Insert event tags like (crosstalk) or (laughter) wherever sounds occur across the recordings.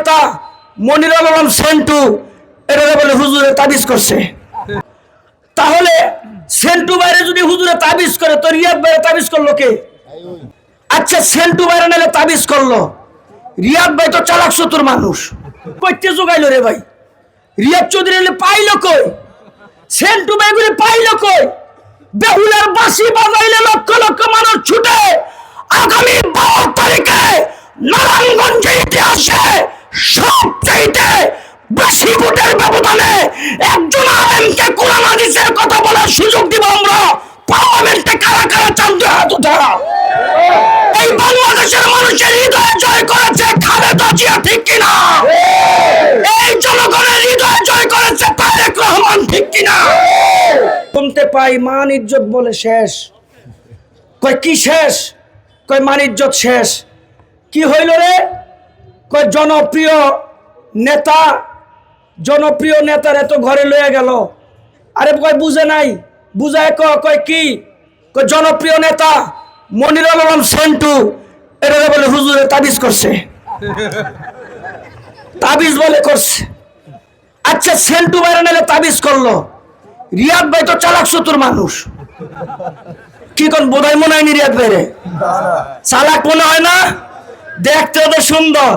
নেতা মনিরুল আলম সেন্টু এটা বলে হুজুরে তাবিজ করছে। তাহলে সেন্টু বাইরে যদি হুজুরে তাবিজ করে, তো রিয়াদ বাইরে তাবিজ করল কে? আচ্ছা সেন্টু বাইরে নালে তাবিজ করল। রিয়াদ ভাই তো চালাক চতুর মানুষ। কইতে যোগাইলো রে ভাই। রিয়াদ চৌধুরী এলে পাইলো কই? সেন্টু বাইগুলি পাইলো কই? বেহুলার বাঁশি বাজাইলে লক্ষ লক্ষ মানুষ ছুটে আগামী বারো বাংলাদেশের মানুষের হৃদয় জয় করেছে খালেদা জিয়া ঠিক কিনা? এই জনগণের হৃদয় জয় করেছে তারেক রহমান ঠিক কিনা? শুনতে পাই মান ইজ্জত বলে শেষ। কয়, কি শেষ? কয়, মান ইজ্জত শেষ। কি হইল রে? কয়, জনপ্রিয় নেতা, জনপ্রিয় নেতার এত ঘরে লয়ে গেল। আরে কয়, বুঝে নাই? বুঝায় কয়, কি? কয়, জনপ্রিয় নেতা মনিরুল আলম সেন্টু এটা বলে হুজুরে তাবিজ করছে। তাবিজ বলে করছে। আচ্ছা সেন্টু বাইরে নালে তাবিজ করল। রিয়াদ ভাই তো চালাক চতুর মানুষ। কি কোন বোধহয় মনে হয়নি রিয়াদ ভাইরে? চালাক মনে হয় না? দেখতে ওদের সুন্দর,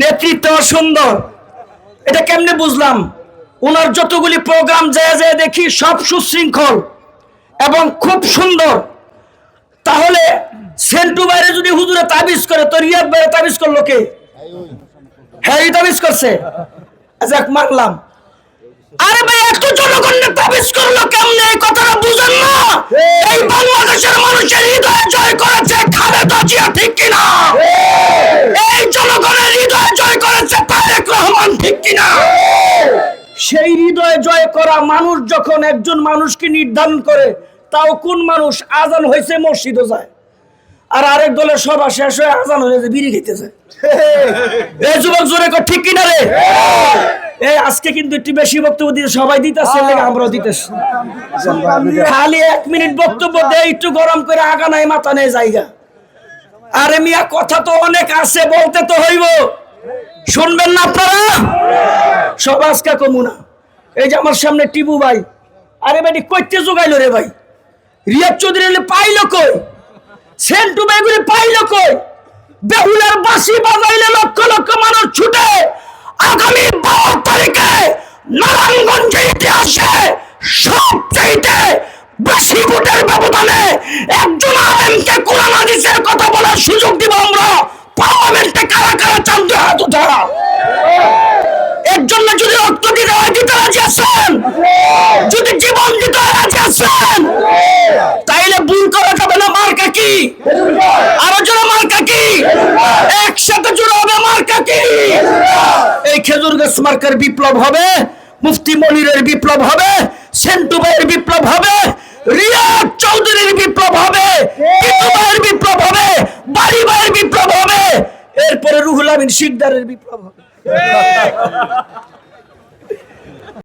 নেতৃত্ব সুন্দর। এটা কেমনে বুঝলাম? ওনার যতগুলি প্রোগ্রাম যায় যায় দেখি সব সুশৃঙ্খল এবং খুব সুন্দর। তাহলে সেন্টু বাইরে যদি হুজুরে তাবিজ করে, তো রিয়াদ বাইরে তাবিজ করল কে? হ্যাঁ তাবিজ করছে। যাক মানলাম আরে ভাই, এত জনগণের তাবিজ করল কেমনে? এই কথাটা বুঝেন না। এই বাংলাদেশের মানুষের হৃদয় জয় করেছে খালেদা জিয়া ঠিক কিনা? এই জনগণের হৃদয় জয় করেছে, তারেক রহমান ঠিক কিনা? সেই হৃদয় জয় করা মানুষ যখন একজন মানুষকে নির্ধারণ করে তাও কোন মানুষ আজান হয়েছে মসজিদও যায়। আর আরেক দলের সভা শেষ হয়ে আজান হয়েছে বিড়ি খেতেছে (laughs) এই যুবক জোরে কর, ঠিক কিনা রে? এই আজকে কিন্তু একটু বেশি বক্তব্য দিতে সবাই দিতেছে আমরাও দিতেছি। খালি এক মিনিট বক্তব্য দেয় একটু গরম করে আগা নাই মাথা নেই জায়গা। আরে মিয়া কথা তো অনেক আছে বলতে তো হইব। শুনবেন না আপনারা? সব আজকে কমুনা এই যে আমার সামনে টিবু ভাই। আরে ভাই কইতে যোগাইলো রে ভাই? রিয়াদ চৌধুরী পাইলো কই? সেন্টু বেগুলি পাইলো কই? বেহুলার বাঁশি বাজাইলে লক্ষ লক্ষ মানুষ ছুটে। আগামী বারো তারিখে নারায়ণগঞ্জের ইতিহাসে সবচাইতে বেশি ভোটের ব্যবধানে একজন আলেমকে কোরআন হাদিসের কথা বলার সুযোগ দিব আমরা। পার্লামেন্টে কারা কারা চান্দে হাত উঠা এর জন্য যদি রক্ত দিতে দিতে রাজি আছেন? যদি জীবন দিতে রাজি আছেন? তাইলে ভুল করা যাবে না, মার্কা কি? আরও জোরে মার্কা কি? একসাথে জোরে হবে, মার্কা কি? এই খেজুর গাছ মার্কার বিপ্লব হবে, মুফতি মনিরের বিপ্লব হবে, সেন্টু ভাইয়ের বিপ্লব হবে, রিয়াদ চৌধুরীর বিপ্লব হবে ভাইয়ের বিপ্লব হবে, বাড়ি ভাইয়ের বিপ্লব হবে, এরপরে রুহুল আমিন শিকদারের বিপ্লব হবে।